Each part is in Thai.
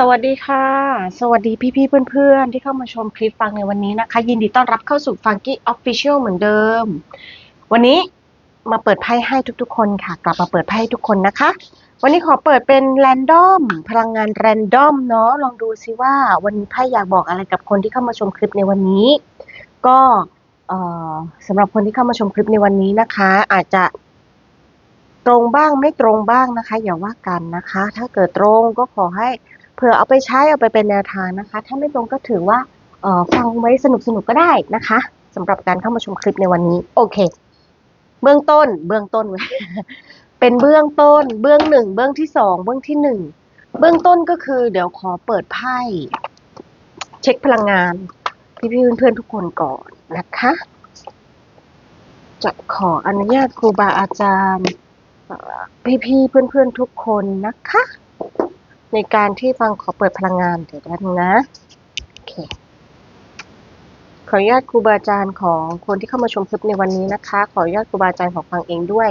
สวัสดีค่ะ สวัสดีพี่ๆเพื่อนๆ ที่เข้ามาชมคลิปฟังในวันนี้นะคะ ยินดีต้อนรับเข้าสู่ Funky Official เหมือนเดิม วันนี้มาเปิดไพ่ให้ทุกๆ คนค่ะ กลับมาเปิดไพ่ให้ทุกคนนะคะ วันนี้ขอเปิดเป็น Random พลังงาน Random เนาะลองดูซิว่าวันนี้ไพ่อยากบอกอะไรกับคนที่เข้ามาชมคลิปในวันนี้ ก็สำหรับคนที่เข้ามาชมคลิปในวันนี้นะคะ อาจจะตรงบ้างไม่ตรงบ้างนะคะ อย่าว่ากันนะคะ ถ้าเกิดตรงก็ขอให้ เผื่อเอาไปใช้เอาไปเป็นแนวทางนะคะ ถ้าไม่ตรงก็ถือว่าเออฟังไว้สนุกสนุกก็ได้นะคะสำหรับการเข้ามาชมคลิปในวันนี้ โอเค เบื้องต้นเบื้องต้นไว้เป็นเบื้องต้น เบื้องหนึ่งเบื้องที่สองเบื้องที่หนึ่งเบื้องต้นก็คือ เดี๋ยวขอเปิดไพ่เช็คพลังงานพี่ๆเพื่อนๆทุกคนก่อนนะคะจะขออนุญาตครูบาอาจารย์ พี่พี่ๆเพื่อนๆทุกคนนะคะ ในการที่ฟังขอเปิดพลังงานเดี๋ยวแป๊บนึงนะโอเคขออนุญาตครูบาอาจารย์ของคนที่เข้ามาชมคลิปในวันนี้นะคะ ขออนุญาตครูบาอาจารย์ของฟังเองด้วย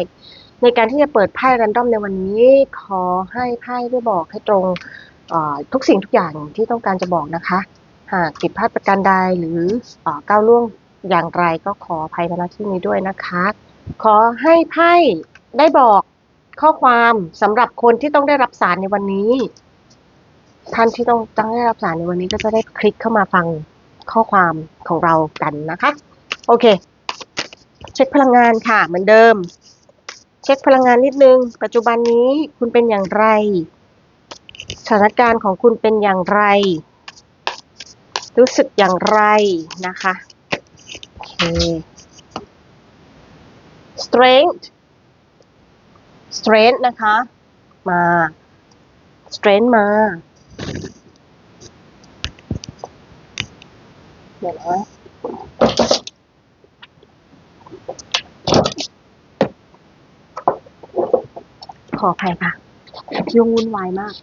ในการที่จะเปิดไพ่แรนดอมในวันนี้ ขอให้ไพ่ได้บอกให้ตรงทุกสิ่งทุกอย่างที่ต้องการจะบอกนะคะ หากผิดพลาดประการใดหรือเอ่อก้าวล่วงอย่างไรก็ขออภัยในหน้าที่นี้ด้วยนะคะ ขอให้ไพ่ได้บอกข้อความสำหรับคนที่ต้องได้รับสารในวันนี้ ท่านที่ต้องต้งได้รับสารในวันนี้ก็จะได้คลิกเข้ามาฟังข้อความของเรากันนะคะ โอเค เช็คพลังงานค่ะ เหมือนเดิม เช็คพลังงานนิดนึง ปัจจุบันนี้คุณเป็นอย่างไร สถานการณ์ของคุณเป็นอย่างไร รู้สึกอย่างไรนะคะโอเค strength strength นะคะ มา strength มา ดี๋ยวนะขออภัยค่ะยุ่งวุ่นวายมาก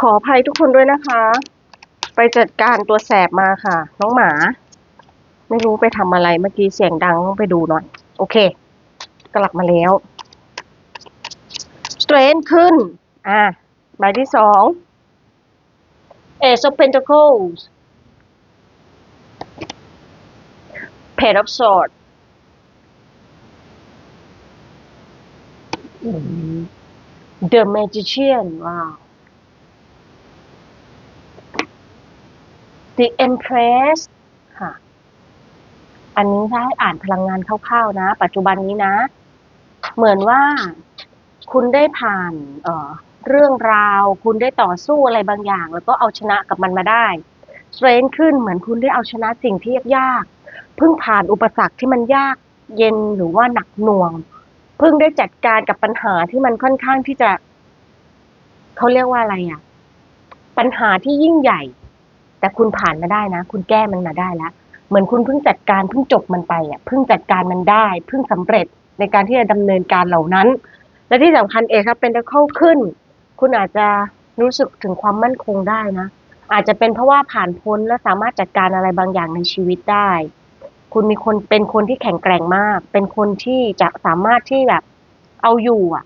ขออภัยทุกคนด้วยนะคะ ไปจัดการตัวแสบมาค่ะ น้องหมา ไม่รู้ไปทำอะไรเมื่อกี้เสียงดังต้องไปดูหน่อย โอเค กลับมาแล้ว strength ขึ้น อะใบที่สอง Ace of Pentacles Page of Swords อืม The Magician ว้าว The Empress ค่ะ อันนี้ถ้าให้อ่านพลังงานคร่าวๆนะ ปัจจุบันนี้นะ เหมือนว่าคุณได้ผ่านเอ่อเรื่องราว คุณได้ต่อสู้อะไรบางอย่าง แล้วก็เอาชนะกับมันมาได้ สเตรนขึ้นเหมือนคุณได้เอาชนะสิ่งที่ยากๆ เพิ่งผ่านอุปสรรคที่มันยากเย็นหรือว่าหนักหน่วง เพิ่งได้จัดการกับปัญหาที่มันค่อนข้างที่จะเขาเรียกว่าอะไรอะ ปัญหาที่ยิ่งใหญ่ แต่คุณผ่านมาได้นะ คุณแก้มันมาได้แล้วเหมือนคุณเพิ่งจัดการเพิ่งจบมันไปอะเพิ่งจัดการมันได้ เพิ่งสำเร็จในการที่จะดำเนินการเหล่านั้น และที่สำคัญเอกครับเป็นตะเข้าขึ้น คุณอาจจะรู้สึกถึงความมั่นคงได้นะ อาจจะเป็นเพราะว่าผ่านพ้นและสามารถจัดการอะไรบางอย่างในชีวิตได้ คุณมีคนเป็นคนที่แข็งแกร่งมาก เป็นคนที่จะสามารถที่แบบเอาอยู่อะ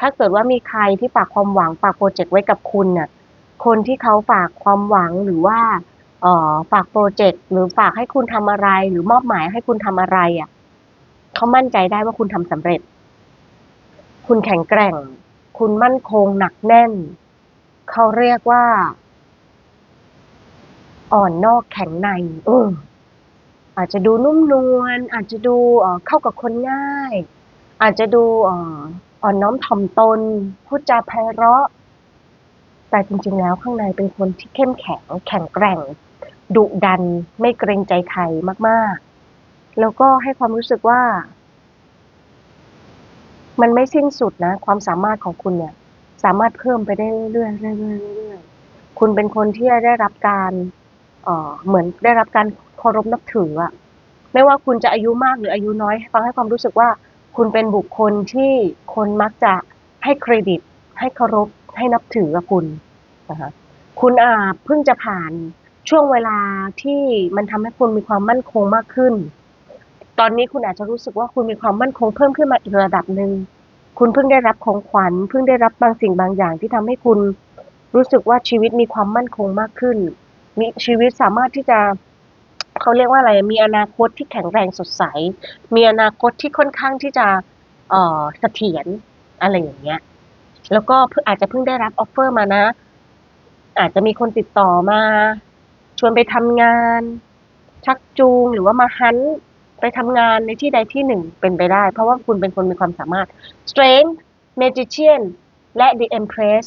ถ้าเกิดว่ามีใครที่ฝากความหวังฝากโปรเจกต์ไว้กับคุณน่ะ คนที่เขาฝากความหวังหรือว่าเอ่อฝากโปรเจกต์หรือฝากให้คุณทำอะไร หรือมอบหมายให้คุณทำอะไรอะเขามั่นใจได้ว่าคุณทำสำเร็จ คุณแข็งแกร่ง คุณมั่นคงหนักแน่น เขาเรียกว่า อ่อนนอกแข็งใน เออ อาจจะดูนุ่มนวลอาจจะดูเข้ากับคนง่าย อาจจะดูอ่ออ่อนน้อมถ่อมตนพูดจาไพเราะ แต่จริงๆแล้วข้างในเป็นคนที่เข้มแข็ง แข็งแกร่งดุดันไม่เกรงใจใครมากๆ แล้วก็ให้ความรู้สึกว่า มันไม่สิ้นสุดนะ ความสามารถของคุณเนี่ย สามารถเพิ่มไปได้เรื่อยๆเรื่อยๆเรื่อยๆคุณเป็นคนที่ได้รับการ เหมือนได้รับการเคารพนับถืออะไม่ว่าคุณจะอายุมากหรืออายุน้อยฟังให้ความรู้สึกว่าคุณเป็นบุคคลที่คนมักจะให้เครดิต ให้เคารพให้นับถือกับคุณนะคะคุณอาจเพิ่งจะผ่านช่วงเวลาที่มันทำให้คุณมีความมั่นคงมากขึ้น ตอนนี้คุณอาจจะรู้สึกว่าคุณมีความมั่นคงเพิ่มขึ้นมาอีกระดับหนึ่งคุณเพิ่งได้รับของขวัญ เพิ่งได้รับบางสิ่งบางอย่างที่ทำให้คุณรู้สึกว่าชีวิตมีความมั่นคงมากขึ้น มีชีวิตสามารถที่จะเขาเรียกว่าอะไร มีอนาคตที่แข็งแรงสดใส มีอนาคตที่ค่อนข้างที่จะเอ่อเสถียรอะไรอย่างเงี้ย แล้วก็เพิ่งอาจจะเพิ่งได้รับออฟเฟอร์มานะ อาจจะมีคนติดต่อมา ชวนไปทำงาน ชักจูงหรือว่ามาฮันไปทำงานในที่ใดที่หนึ่งเป็นไปได้ เพราะว่าคุณเป็นคนมีความสามารถ Strength Magician และ The Empress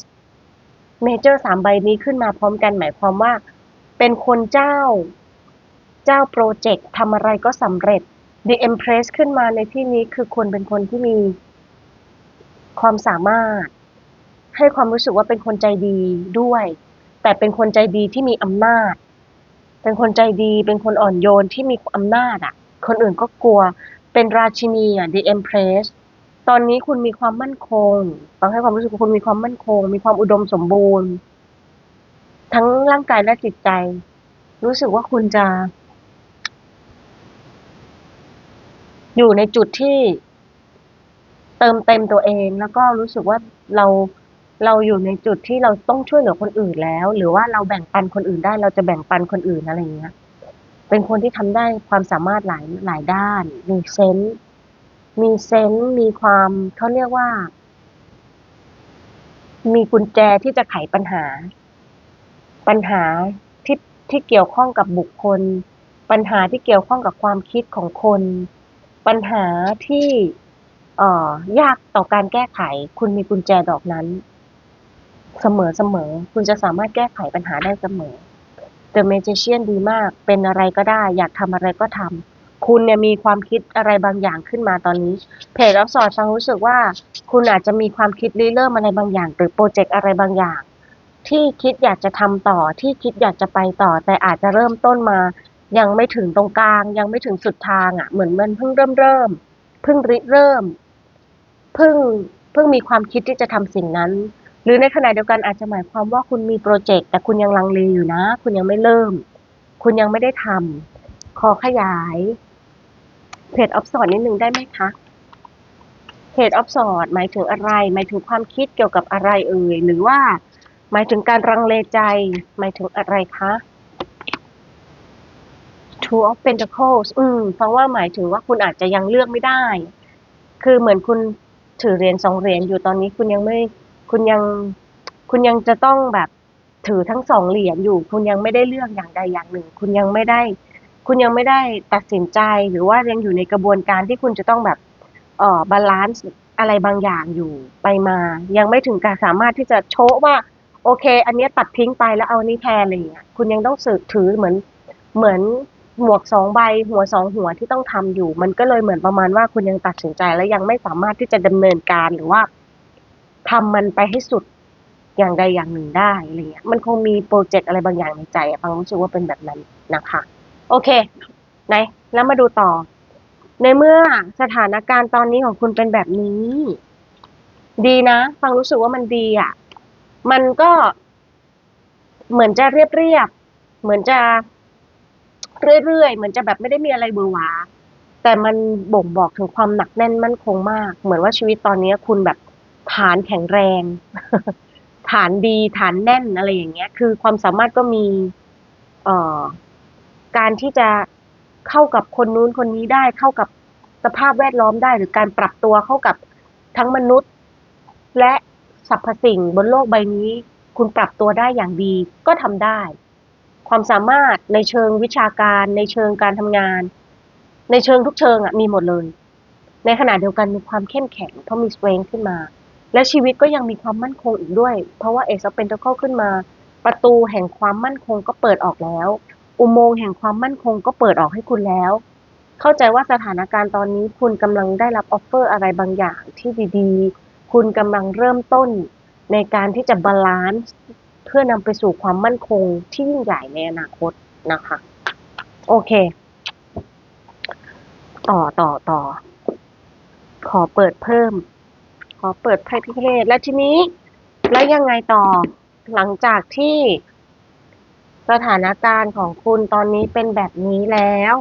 Major สามใบนี้ขึ้นมาพร้อมกันหมายความว่า เป็นคนเจ้า เจ้าโปรเจกต์ทำอะไรก็สำเร็จ The Empress ขึ้นมาในที่นี้คือคนเป็นคนที่มีความสามารถ ให้ความรู้สึกว่าเป็นคนใจดีด้วย แต่เป็นคนใจดีที่มีอำนาจ เป็นคนใจดี เป็นคนอ่อนโยนที่มีอำนาจอะ คนอื่นก็กลัว เป็นราชินีอะ The Empress ตอนนี้คุณมีความมั่นคงฟังให้ความรู้สึกว่าคุณมีความมั่นคง มีความอุดมสมบูรณ์ ทั้งร่างกายและจิตใจ รู้สึกว่าคุณจะ อยู่ในจุดที่เติมเต็มตัวเอง แล้วก็รู้สึกว่าเราเราอยู่ในจุดที่เราต้องช่วยเหลือคนอื่นแล้ว หรือว่าเราแบ่งปันคนอื่นได้ เราจะแบ่งปันคนอื่นอะไรอย่างเงี้ย เป็นคนที่ทำได้ความสามารถหลายหลายด้าน มีเซนส์มีเซนส์มีความเขาเรียกว่า มีกุญแจที่จะไขปัญหา ปัญหาที่ที่เกี่ยวข้องกับบุคคล ปัญหาที่เกี่ยวข้องกับความคิดของคน ปัญหาที่เอ่อยากต่อการแก้ไข คุณมีกุญแจดอกนั้น เสมอเสมอคุณจะสามารถแก้ไขปัญหาได้เสมอ The Magician ดีมากเป็นอะไรก็ได้ อยากทำอะไรก็ทำคุณเนี่ยมีความคิดอะไรบางอย่างขึ้นมาตอนนี้ เพจอัพสอดฟังรู้สึกว่า คุณอาจจะมีความคิดริเริ่มอะไรบางอย่าง หรือโปรเจกต์อะไรบางอย่าง ที่คิดอยากจะทำต่อที่คิดอยากจะไปต่อ แต่อาจจะเริ่มต้นมา ยังไม่ถึงตรงกลาง ยังไม่ถึงสุดทางอะ เหมือนมันเพิ่งเริ่มเริ่มเพิ่งริเริ่มเพิ่งเพิ่งมีความคิดที่จะทำสิ่งนั้น หรือในขณะเดียวกันอาจจะหมายความว่าคุณมีโปรเจกต์แต่คุณยังลังเลอยู่นะ คุณยังไม่เริ่ม คุณยังไม่ได้ทำขอขยายเพจออฟสอดนิดนึงได้ไหมคะเพจออฟสอดหมายถึงอะไร หมายถึงความคิดเกี่ยวกับอะไรเอ่ย หรือว่า หมายถึงการรังเลใจ หมายถึงอะไรคะ Two of Pentacles อืมฟังว่าหมายถึงว่าคุณอาจจะยังเลือกไม่ได้ คือเหมือนคุณถือเหรียญสองเหรียญอยู่ตอนนี้คุณยังไม่ คุณยัง คุณยังจะต้องแบบถือทั้งสองเหรียญอยู่ คุณยังไม่ได้เลือกอย่างใดอย่างหนึ่ง คุณยังไม่ได้ คุณยังไม่ได้ตัดสินใจ หรือว่ายังอยู่ในกระบวนการที่คุณจะต้องแบบ เอ่อบาลานซ์อะไรบางอย่างอยู่ไปมา ยังไม่ถึงการสามารถที่จะโชว์ว่า โอเค อันนี้ตัดทิ้งไปแล้วเอาอันนี้แทนอะไรอย่างเงี้ยคุณยังต้องสืบถือเหมือนเหมือนหมวกสองใบหัวสองหัวที่ต้องทำอยู่ มันก็เลยเหมือนประมาณว่าคุณยังตัดสินใจและยังไม่สามารถที่จะดำเนินการหรือว่าทำมันไปให้สุดอย่างใดอย่างหนึ่งได้อะไรเงี้ย มันคงมีโปรเจกต์อะไรบางอย่างในใจฟังรู้สึกว่าเป็นแบบนั้นนะคะ โอเค ไหน แล้วมาดูต่อ ในเมื่อสถานการณ์ตอนนี้ของคุณเป็นแบบนี้ ดีนะ ฟังรู้สึกว่ามันดีอะ มันก็เหมือนจะเรียบเรียบๆ เหมือนจะเรื่อยๆ เหมือนจะแบบไม่ได้มีอะไรเบือหวา แต่มันบ่งบอกถึงความหนักแน่นมั่นคงมาก เหมือนว่าชีวิตตอนนี้คุณแบบฐานแข็งแรง ฐานดีฐานแน่นอะไรอย่างเงี้ย คือความสามารถก็มีเอ่อการที่จะเข้ากับคนนู้นคนนี้ได้ เข้ากับสภาพแวดล้อมได้ หรือการปรับตัวเข้ากับทั้งมนุษย์ สรรพสิ่งบนโลกใบนี้ คุณปรับตัวได้อย่างดีก็ทำได้ ความสามารถในเชิงวิชาการ ในเชิงการทำงาน ในเชิงทุกเชิงอะมีหมดเลย ในขณะเดียวกันมีความเข้มแข็งเพราะมี strength ขึ้นมา และชีวิตก็ยังมีความมั่นคงอีกด้วย เพราะว่า Ace of Pentacles ขึ้นมา ประตูแห่งความมั่นคงก็เปิดออกแล้ว อุโมงค์แห่งความมั่นคงก็เปิดออกให้คุณแล้วเข้าใจว่าสถานการณ์ตอนนี้คุณกำลังได้รับออฟเฟอร์อะไรบางอย่างที่ดี ๆ คุณกำลังเริ่มต้นในการที่จะบาลานซ์เพื่อนำไปสู่ความมั่นคงที่ยิ่งใหญ่ในอนาคตนะคะ โอเค ต่อต่อต่อ ขอเปิดเพิ่ม ขอเปิดไพ่พิเนตและทีนี้ แล้วยังไงต่อหลังจากที่สถานการณ์ของคุณตอนนี้เป็นแบบนี้แล้ว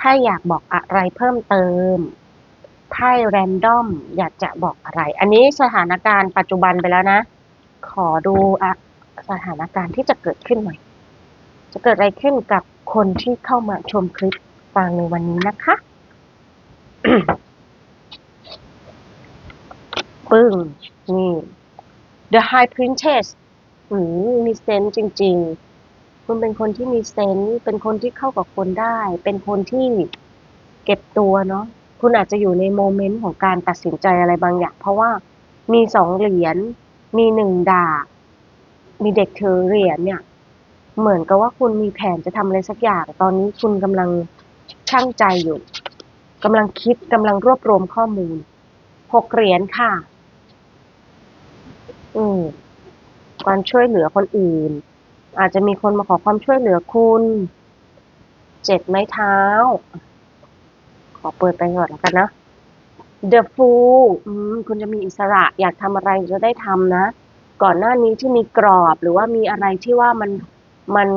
ถ้าอยากบอกอะไรเพิ่มเติม ไพ่แรนดอมอยากจะบอกอะไร อันนี้สถานการณ์ปัจจุบันไปแล้วนะ ขอดูอสถานการณ์ที่จะเกิดขึ้นใหม่จะเกิดอะไรขึ้นกับคนที่เข้ามาชมคลิปฟังในวันนี้นะคะปึ้ง นี่ The High Princess อืมมีเซนส์จริง ๆ คุณเป็นคนที่มีเซนส์เป็นคนที่เข้ากับคนได้ เป็นคนที่เก็บตัวเนาะ คุณอาจจะอยู่ในโมเมนต์ของการตัดสินใจอะไรบางอย่าง เพราะว่ามีสองเหรียญ มีหนึ่งดาบ มีเด็กถือเหรียญเนี่ย เหมือนกับว่าคุณมีแผนจะทำอะไรสักอย่าง ตอนนี้คุณกำลังช่างใจอยู่กำลังคิดกำลังรวบรวมข้อมูล หกเหรียญค่ะ อืมการช่วยเหลือคนอื่น อาจจะมีคนมาขอความช่วยเหลือคุณ เจ็ดไม้เท้า อเปิดไปก่อนแล้วกันนะ The Fool อืมคุณจะมีอิสระอยากทำอะไรจะได้ทำนะ ก่อนหน้านี้ที่มีกรอบหรือว่ามีอะไรที่ว่ามันมัน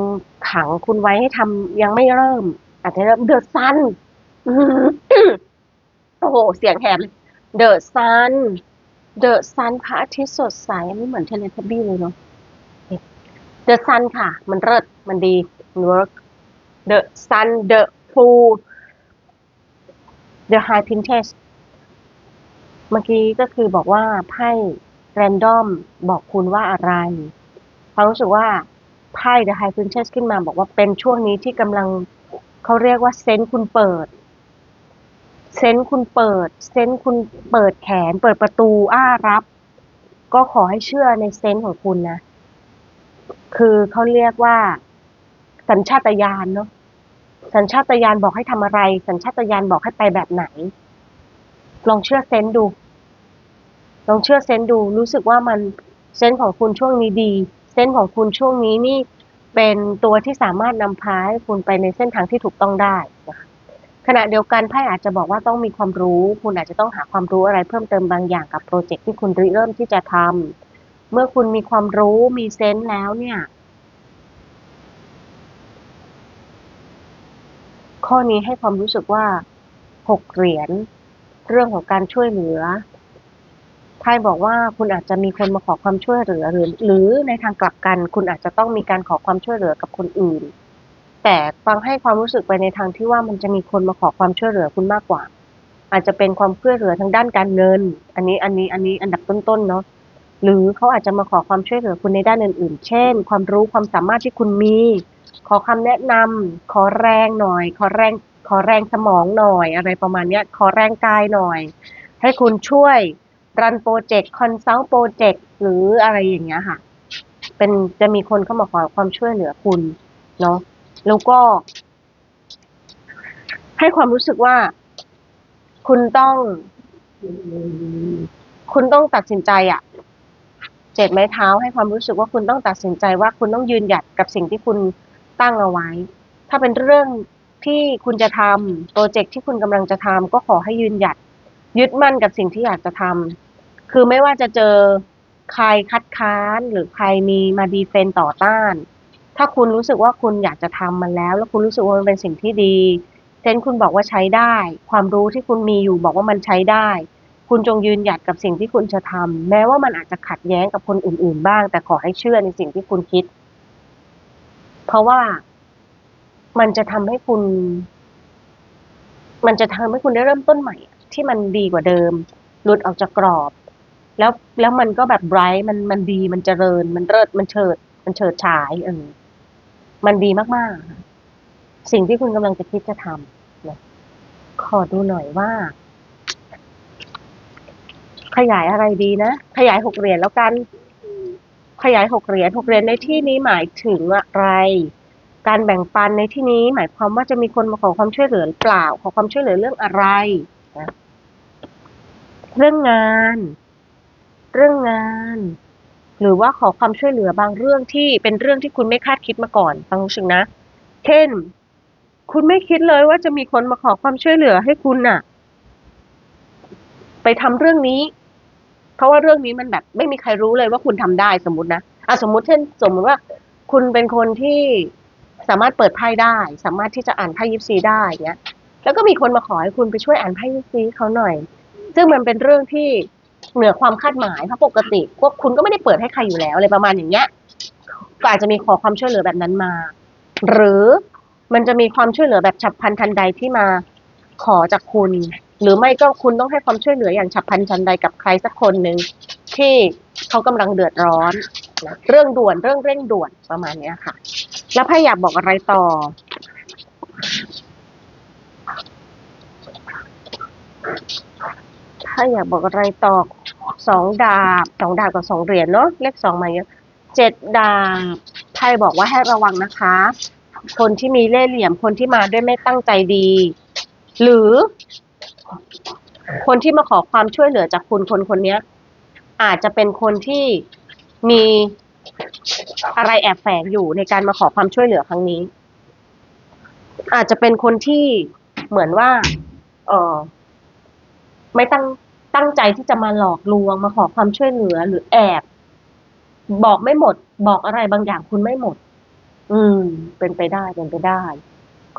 ขังคุณไว้ให้ทำยังไม่เริ่ม อาจจะเริ่ม The Sun โอ้โห เสียงแหบเลย The Sun The Sun พระอาทิตย์สดใสอันเหมือนเทเลทบี้เลยเนาะ The Sun ค่ะ มันเลิศมันดี มัน work The Sun The Fool The High Princess เมื่อกี้ก็คือบอกว่าไพ่ random บอกคุณว่าอะไรความรู้สึกว่าไพ่ The High Princess ขึ้นมาบอกว่าเป็นช่วงนี้ที่กำลังเขาเรียกว่าเซนส์คุณเปิดเซนส์คุณเปิดเซนส์คุณเปิดแขน เปิดประตูอ้ารับ ก็ขอให้เชื่อในเซนส์ของคุณนะ คือเขาเรียกว่าสัญชาตญาณเนาะ สัญชาตญาณบอกให้ทำอะไร สัญชาตญาณบอกให้ไปแบบไหน ลองเชื่อเซนดู ลองเชื่อเซนดู รู้สึกว่ามันเซนของคุณช่วงนี้ดี เซนของคุณช่วงนี้นี่เป็นตัวที่สามารถนำพาให้คุณไปในเส้นทางที่ถูกต้องได้นะคะขณะเดียวกันไพ่อาจจะบอกว่าต้องมีความรู้ คุณอาจจะต้องหาความรู้อะไรเพิ่มเติมบางอย่างกับโปรเจกต์ที่คุณริเริ่มที่จะทำเมื่อคุณมีความรู้มีเซนส์แล้วเนี่ย ข้อนี้ให้ความรู้สึกว่าหกเหรียญเรื่องของการช่วยเหลือไพ่บอกว่าคุณอาจจะมีคนมาขอความช่วยเหลือหรือหรือในทางกลับกัน คุณอาจจะต้องมีการขอความช่วยเหลือกับคนอื่น แต่ฟังให้ความรู้สึกไปในทางที่ว่ามันจะมีคนมาขอความช่วยเหลือคุณมากกว่า อาจจะเป็นความช่วยเหลือทางด้านการเงิน อันนี้อันนี้อันนี้อันดับต้นๆเนาะหรือเขาอาจจะมาขอความช่วยเหลือคุณในด้านอื่น ๆ เช่น ความรู้ความสามารถที่คุณมี ขอคำแนะนำขอแรงหน่อย ขอแรงขอแรงสมองหน่อย อะไรประมาณเนี้ยขอแรงกายหน่อย ให้คุณช่วยรันโปรเจกต์คอนซัลท์โปรเจกต์หรืออะไรอย่างเงี้ยค่ะ เป็นจะมีคนเข้ามาขอความช่วยเหลือคุณเนาะแล้วก็ ให้ความรู้สึกว่า คุณต้อง คุณต้องตัดสินใจอะเจ็ดไม้เท้าให้ความรู้สึกว่าคุณต้องตัดสินใจว่าคุณต้องยืนหยัดกับสิ่งที่คุณ ตั้งเอาไว้ ถ้าเป็นเรื่องที่คุณจะทำโปรเจกต์ที่คุณกำลังจะทำก็ขอให้ยืนหยัด ยึดมั่นกับสิ่งที่อยากจะทำคือไม่ว่าจะเจอใครคัดค้านหรือใครมีมาดีเฟนต่อต้าน ถ้าคุณรู้สึกว่าคุณอยากจะทำมันแล้ว แล้วคุณรู้สึกว่ามันเป็นสิ่งที่ดีเซนคุณบอกว่าใช้ได้ ความรู้ที่คุณมีอยู่บอกว่ามันใช้ได้ คุณจงยืนหยัดกับสิ่งที่คุณจะทำแม้ว่ามันอาจจะขัดแย้งกับคนอื่น ๆ บ้าง แต่ขอให้เชื่อในสิ่งที่คุณคิด เพราะว่ามันจะทำให้คุณ มันจะทำให้คุณได้เริ่มต้นใหม่ ที่มันดีกว่าเดิม หลุดออกจากกรอบ แล้วแล้วมันก็แบบไบรท์มันมันดีมันเจริญ มันเลิศมันเฉิด มันเฉิดฉายเออมันดีมากๆ สิ่งที่คุณกำลังจะคิดจะทำนะขอดูหน่อยว่า ขยายอะไรดีนะ ขยายหกเหรียญแล้วกัน ขยายหกเหรียญหกเหรียญในที่นี้หมายถึงอะไร การแบ่งปันในที่นี้หมายความว่าจะมีคนมาขอความช่วยเหลือหรือเปล่า ขอความช่วยเหลือเรื่องอะไรนะเรื่องงาน เรื่องงาน หรือว่าขอความช่วยเหลือบางเรื่องที่เป็นเรื่องที่คุณไม่คาดคิดมาก่อนฟังรู้สึกนะ เช่น คุณไม่คิดเลยว่าจะมีคนมาขอความช่วยเหลือให้คุณน่ะ ไปทำเรื่องนี้ เพราะว่าเรื่องนี้มันแบบไม่มีใครรู้เลยว่าคุณทำได้สมมตินะอะสมมติเช่น สมมติว่าคุณเป็นคนที่สามารถเปิดไพ่ได้ สามารถที่จะอ่านไพ่ยิปซีได้เงี้ย แล้วก็มีคนมาขอให้คุณไปช่วยอ่านไพ่ยิปซีเขาหน่อย ซึ่งมันเป็นเรื่องที่เหนือความคาดหมายเพราะปกติพวกคุณก็ไม่ได้เปิดให้ใครอยู่แล้วอะไรประมาณอย่างเงี้ยก็อาจจะมีขอความช่วยเหลือแบบนั้นมา หรือมันจะมีความช่วยเหลือแบบฉับพลันทันใดที่มาขอจากคุณ หรือไม่ก็คุณต้องให้ความช่วยเหลืออย่างฉับพลันทันใดกับใครสักคนหนึ่งที่เขากำลังเดือดร้อนนะเรื่องด่วนเรื่องเร่งด่วนประมาณเนี้ยค่ะ แล้วไพ่อยากบอกอะไรต่อ ถ้าอยากบอกอะไรต่อสองดาบสองดาบกับสองเหรียญเนาะเลขสองมาเยอะเจ็ดดาบไพ่บอกว่าให้ระวังนะคะ คนที่มีเล่ห์เหลี่ยมคนที่มาด้วยไม่ตั้งใจดี หรือ คนที่มาขอความช่วยเหลือจากคุณคนคนนี้อาจจะเป็นคนที่มีอะไรแอบแฝงอยู่ในการมาขอความช่วยเหลือครั้งนี้ อาจจะเป็นคนที่เหมือนว่า เออไม่ตั้งตั้งใจที่จะมาหลอกลวง มาขอความช่วยเหลือหรือแอบ บอกไม่หมด บอกอะไรบางอย่างคุณไม่หมด อืม เป็นไปได้เป็นไปได้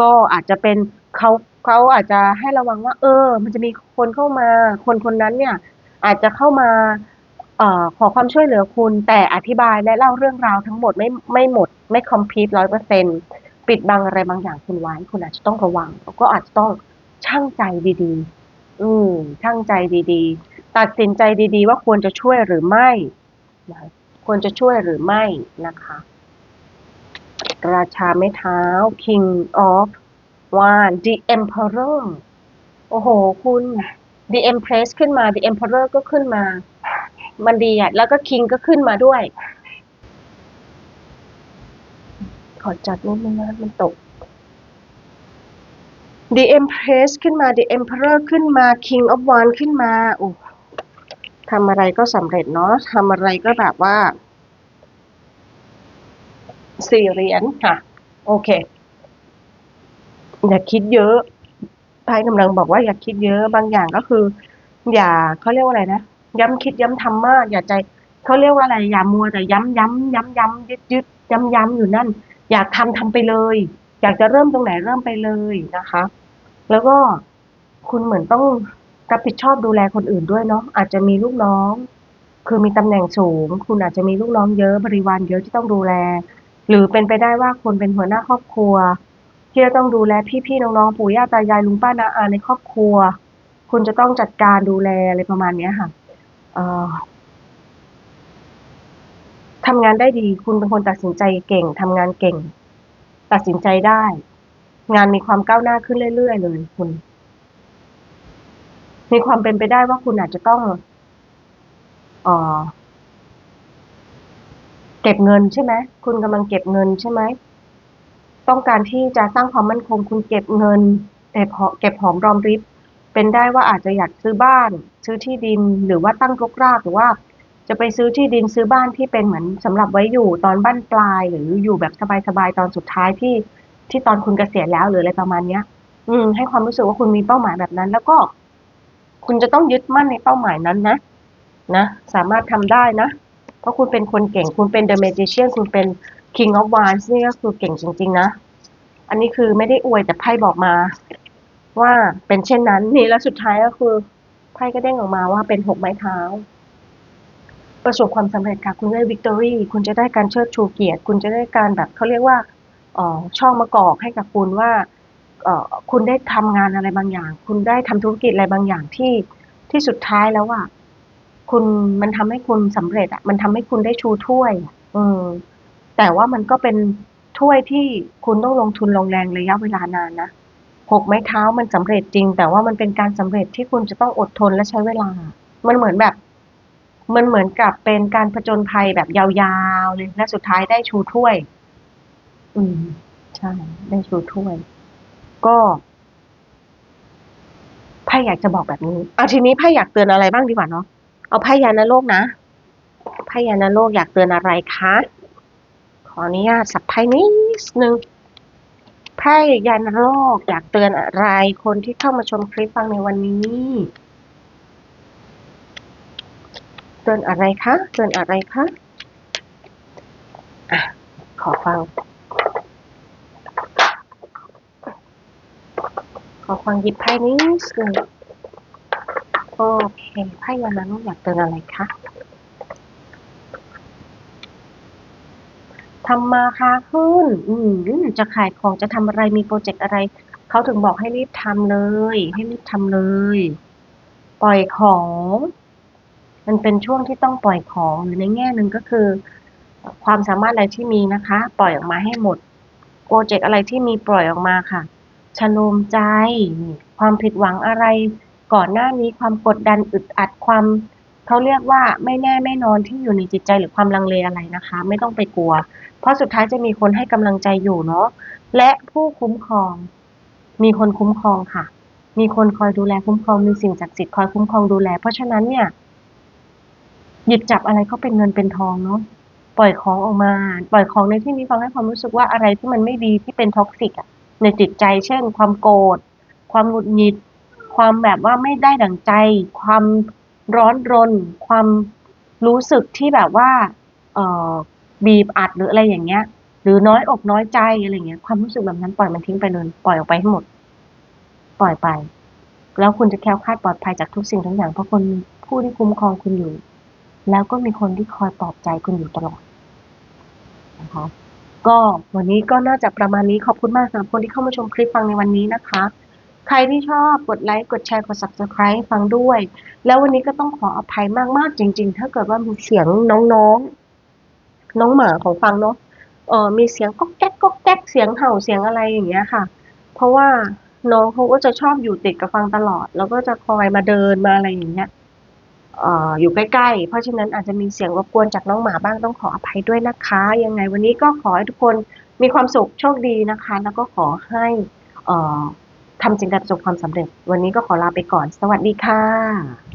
ก็อาจจะเป็นเขาเขาอาจจะให้ระวังว่า เออ มันจะมีคนเข้ามา คนคนนั้นเนี่ย อาจจะเข้ามาออขอความช่วยเหลือคุณ แต่อธิบายและเล่าเรื่องราวทั้งหมดไม่ไม่หมด ไม่คอมพลีทร้อยเปอร์เซ็นปิดบังอะไรบางอย่างคุณไว้ คุณอาจจะต้องระวังแล้วก็อาจจะต้องช่างใจดีๆ อืมช่างใจดีๆ ตัดสินใจดีๆ ว่าควรจะช่วยหรือไม่นะควรจะช่วยหรือไม่นะคะ ราชาไม้เท้า King of w a n The Emperor โอ้โห คุณ The Empress ขึ้นมา The Emperor ก็ขึ้นมา มันดีอะ แล้วก็ King ก็ขึ้นมาด้วย ขอจัดนิดนึงนะมันตก The Empress ขึ้นมา The Emperor ขึ้นมา King of Wands ขึ้นมาโอ้ทำอะไรก็สำเร็จเนาะทำอะไรก็แบบว่า สี่เหรียญค่ะ โอเค อย่าคิดเยอะไพ่กำลังบอกว่าอย่าคิดเยอะบางอย่างก็คือ อย่าเขาเรียกว่าอะไรนะย้ำคิดย้ำทำมาก อย่าใจเขาเรียกว่าอะไร อย่ามัวแต่ย้ำย้ำย้ำย้ำยึดยึดย้ำย้ำอยู่นั่น อยากทำทำไปเลย อยากจะเริ่มตรงไหนเริ่มไปเลยนะคะ แล้วก็คุณเหมือนต้องรับผิดชอบดูแลคนอื่นด้วยเนาะอาจจะมีลูกน้อง คือมีตำแหน่งสูง คุณอาจจะมีลูกน้องเยอะบริวารเยอะที่ต้องดูแล หรือเป็นไปได้ว่าคุณเป็นหัวหน้าครอบครัว ที่จะต้องดูแลพี่ๆน้องๆปู่ย่าตายายลุงป้านาอาในครอบครัว คุณจะต้องจัดการดูแลอะไรประมาณเนี้ยค่ะเอ่อทำงานได้ดี คุณเป็นคนตัดสินใจเก่งทำงานเก่ง ตัดสินใจได้ งานมีความก้าวหน้าขึ้นเรื่อยๆเลยคุณ มีความเป็นไปได้ว่าคุณอาจจะต้องอ่อ ก็บเงินใช่ไหมคุณกำลังเก็บเงินใช่ไหมต้องการที่จะสร้างความมั่นคงคุณเก็บเงินเก็บหอเก็บหอมรอมริบเป็นได้ว่าอาจจะอยากซื้อบ้าน ซื้อที่ดินหรือว่าตั้งรกรากหรือว่า จะไปซื้อที่ดินซื้อบ้านที่เป็นเหมือนสำหรับไว้อยู่ตอนบ้านปลาย หรืออยู่แบบสบายๆตอนสุดท้ายที่ที่ตอนคุณเกษียณแล้วหรืออะไรประมาณเนี้ย อืม ให้ความรู้สึกว่าคุณมีเป้าหมายแบบนั้น แล้วก็ คุณจะต้องยึดมั่นในเป้าหมายนั้นนะนะสามารถทำได้นะ ราะคุณเป็นคนเก่ง คุณเป็น The Magician คุณเป็น King of Wands นี่ก็คือเก่งจริง ๆ นะ อันนี้คือไม่ได้อวยแต่ไพ่บอกมา ว่าเป็นเช่นนั้นนี่แล้วสุดท้ายก็คือไพ่ก็เด้งออกมาว่าเป็นหกไม้เท้า ประสบความสำเร็จค่ะ คุณได้ victory คุณจะได้การเชิดชูเกียรติ คุณจะได้การแบบเขาเรียกว่าออช่องมะกอกให้กับคุณว่าเออคุณได้ทำงานอะไรบางอย่าง คุณได้ทำธุรกิจอะไรบางอย่างที่ที่สุดท้ายแล้วอะ คุณมันทำให้คุณสำเร็จอะมันทำให้คุณได้ชูถ้วยอะอืมแต่ว่ามันก็เป็นถ้วยที่คุณต้องลงทุนลงแรงระยะเวลานานนะหกไม้เท้ามันสำเร็จจริง แต่ว่ามันเป็นการสำเร็จที่คุณจะต้องอดทนและใช้เวลา มันเหมือนแบบ มันเหมือนกับเป็นการผจญภัยแบบยาวๆเลยและสุดท้ายได้ชูถ้วย อืม ใช่ ได้ชูถ้วย ก็ไพ่อยากจะบอกแบบนี้ เอาทีนี้ไพ่อยากเตือนอะไรบ้างดีกว่าเนาะ เอาไพ่ยาณโลกนะไพ่ยาณโลกอยากเตือนอะไรคะ ขออนุญาตสับไพ่นิดนึงไพ่ยาณโลกอยากเตือนอะไร คนที่เข้ามาชมคลิปฟังในวันนี้ เตือนอะไรคะ เตือนอะไรคะอะขอฟัง ขอฟังหยิบไพ่นิดนึง โอเคไพ่ยาณโลกอยากเตือนอะไรคะทำมาค้าขึ้น อืม จะขายของจะทำอะไร มีโปรเจกต์อะไร เขาถึงบอกให้รีบทำเลย ให้รีบทำเลย ปล่อยของ มันเป็นช่วงที่ต้องปล่อยของ หรือในแง่หนึ่งก็คือ ความสามารถอะไรที่มีนะคะ ปล่อยออกมาให้หมด โปรเจกต์อะไรที่มีปล่อยออกมาค่ะ ชโลมใจ ความผิดหวังอะไร ก่อนหน้านี้ความกดดันอึดอัดความเขาเรียกว่าไม่แน่ไม่นอนที่อยู่ในจิตใจหรือความลังเลอะไรนะคะ ไม่ต้องไปกลัว เพราะสุดท้ายจะมีคนให้กำลังใจอยู่เนาะและผู้คุ้มครอง มีคนคุ้มครองค่ะ มีคนคอยดูแลคุ้มครองมีสิ่งศักดิ์สิทธิ์คอยคุ้มครองดูแล เพราะฉะนั้นเนี่ยหยิบจับอะไรก็เป็นเงินเป็นทองเนาะปล่อยของออกมา ปล่อยของในที่นี้ฟังให้ความรู้สึกว่าอะไรที่มันไม่ดีที่เป็นท็อกซิกอะในจิตใจ เช่น ความโกรธความหงุดหงิด ความแบบว่าไม่ได้ดั่งใจ ความร้อนรน ความรู้สึกที่แบบว่าเออบีบอัดหรืออะไรอย่างเงี้ย หรือน้อยอกน้อยใจอะไรเงี้ย ความรู้สึกแบบนั้นปล่อยมันทิ้งไปเลยปล่อยออกไปให้หมด ปล่อยไป แล้วคุณจะแคล้วคลาดปลอดภัยจากทุกสิ่งทุกอย่างเพราะคนผู้ที่คุ้มครองคุณอยู่ แล้วก็มีคนที่คอยปลอบใจคุณอยู่ตลอดนะคะก็วันนี้ก็น่าจะประมาณนี้ขอบคุณมากสำหรับคนที่เข้ามาชมคลิปฟังในวันนี้นะคะ ใครที่ชอบกดไลค์ กดแชร์ กด subscribe ฟังด้วย แล้ววันนี้ก็ต้องขออภัยมากๆจริง ๆ ถ้าเกิดว่ามีเสียงน้องๆ น้องหมาของฟังเนาะเออมีเสียงก๊อกแก๊กก๊อกแก๊กเสียงเห่าเสียงอะไรอย่างเงี้ยค่ะ เพราะว่าน้องเขาก็จะชอบอยู่ติดกับฟังตลอด แล้วก็จะคอยมาเดินมาอะไรอย่างเงี้ยเอออยู่ใกล้ๆ เพราะฉะนั้นอาจจะมีเสียงรบกวนจากน้องหมาบ้างต้องขออภัยด้วยนะคะ ยังไงวันนี้ก็ขอให้ทุกคนมีความสุขโชคดีนะคะ แล้วก็ขอให้เออ ทำสิ่งใดประสบความสำเร็จ วันนี้ก็ขอลาไปก่อน สวัสดีค่ะ